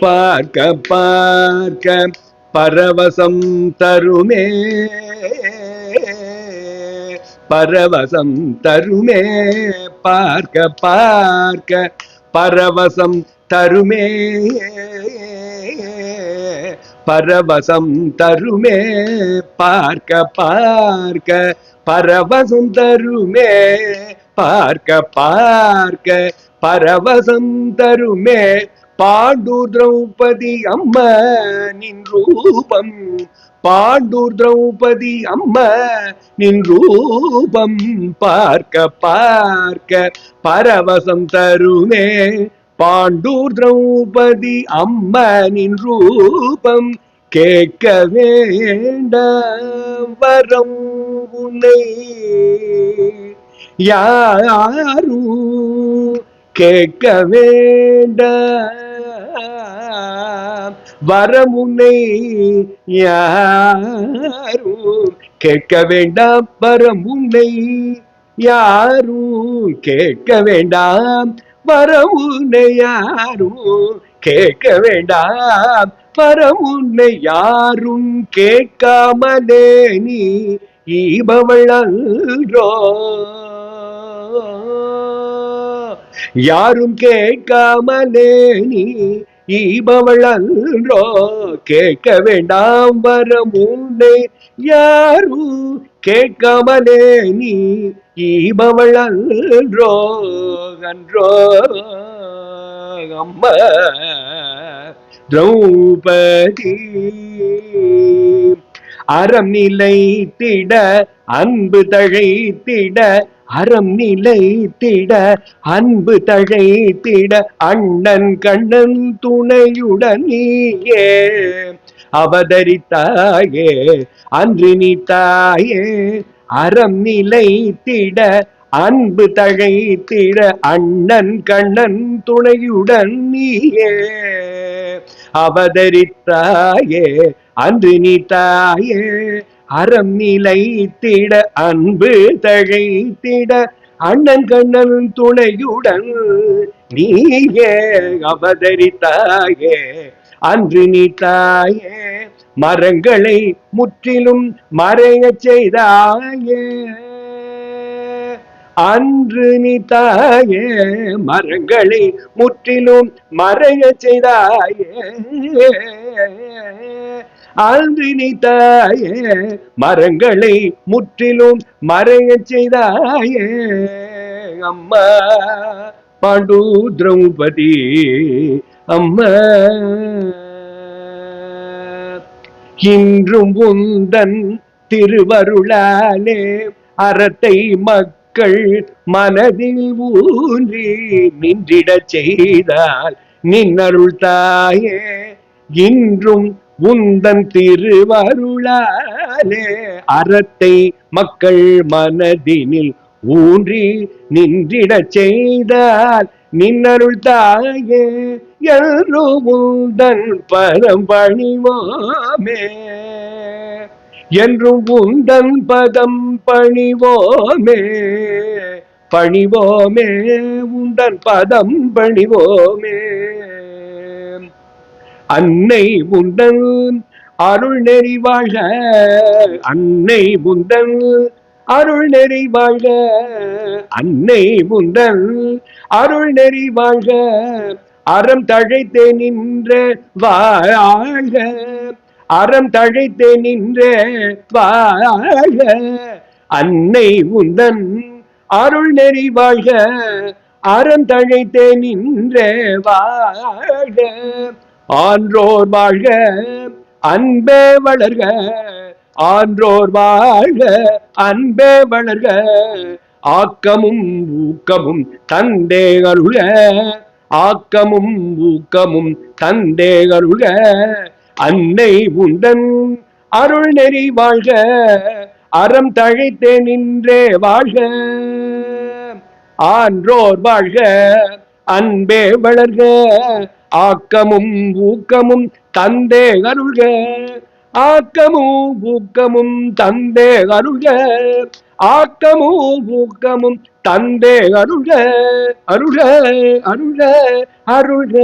பார்க்க பார்க்க பரவசம் தருமே. பரவசம் தருமே. பார்க்க பார்க்க பரவசம் தருமே. பரவசம் தருமே. பார்க்க பார்க்க பரவசம் தருமே. பார்க்க பார்க்க பரவசம் தருமே. பாண்டூர் திரௌபதி அம்மனின் ரூபம். பாண்டூர் திரௌபதி அம்ம நின் ரூபம். பார்க்க பார்க்க பரவசம் தருமே. பாண்டூர் திரௌபதி அம்மனின் ரூபம். கேட்க வேண்டாம் வரம் உன்னை. யாரும் கேட்க வேண்ட வரமுனை யாரும் கேட்க வேண்டாம் வரமுனை யாரும் கேட்க வேண்டாம் வரமுனை யாரும் கேட்க வேண்டாம் வரமுனை யாரும் கேட்காமலே நீ ஈபவள் அன்றோ யாரும் கேட்காமலே நீ ஈபவள் அன்றோ கேட்க வேண்டாம் வரமுண்டே யாரு கேட்காமலே நீ ஈபவள் அன்றோ அன்றோ அம்மா திரௌபதி. அறம் நிலைத்திட அன்பு தழைத்திட அறம் நிலைத்திட அன்பு தழைத்திட அண்ணன் கண்ணன் துணையுடன் நீயே அவதரித்தாயே அன்று நீ தாயே அறம் நிலைத்திட அன்பு தழைத்திட அண்ணன் கண்ணன் துணையுடன் நீயே அவதரித்தாயே அன்று நீ தாயே அறம் நிலைத்திட அன்பு தழைத்திட அண்ணன் கண்ணன் துணையுடன் நீயே அவதரித்தாயே. அன்று நீ தாயே மரங்களை முற்றிலும் மறைய செய்தாயே. அன்று நீ தாயே மரங்களை முற்றிலும் மறைய செய்தாயே. அன்று நீ தாயே மரங்களை முற்றிலும் மறைய செய்தாயே. அம்மா பாண்டு திரௌபதி அம்மா. இன்றும் உந்தன் திருவருளாலே அறத்தை மக்கள் மனதில் ஊன்றி நின்றிடச் செய்தால் நின்னருள் தாயே. இன்றும் உந்தன் திருவருளாலே அறத்தை மக்கள் மனதினில் ஊன்றி நின்றிடச் செய்தால் நின்னருள் தாயே என்று உந்தன் பரம் பணிவோமே என்றும் உந்தன் பதம் பணிவோமே பணிவோமே உந்தன் பதம் பணிவோமே அன்னை முந்தன் அருள் நெறி வாழ்க அன்னை முந்தன் அருள் நெறி வாழ்க அன்னை முந்தன் அருள் நெறி வாழ்க அறம் தழைத்தே நின்ற வாழ்க அறம் தழைத்தே நின்ற வாழ்க அன்னை முந்தன் அருள் நெறி வாழ்க அறம் தழைத்தே நின்ற வாழ்க ஆன்றோர் வாழ்க அன்பே வளர்க. ஆன்றோர் வாழ்க அன்பே வளர்க. ஆக்கமும் ஊக்கமும் தந்தே அருள்க ஆக்கமும் ஊக்கமும் தந்தே அருள்க அன்னை உண்டன் அருள் நெறி வாழ்க. அறம் தழைத்தே நின்றே வாழ்க. ஆன்றோர் வாழ்க அன்பே வளர்க. ஆக்கமும் ஊக்கமும் தந்தே அருள்க. ஆக்கமும் ஊக்கமும் தந்தே அருள்க. ஆக்கமும் ஊக்கமும் தந்தே அருள்க. அருள்க அருள்க அருள்க.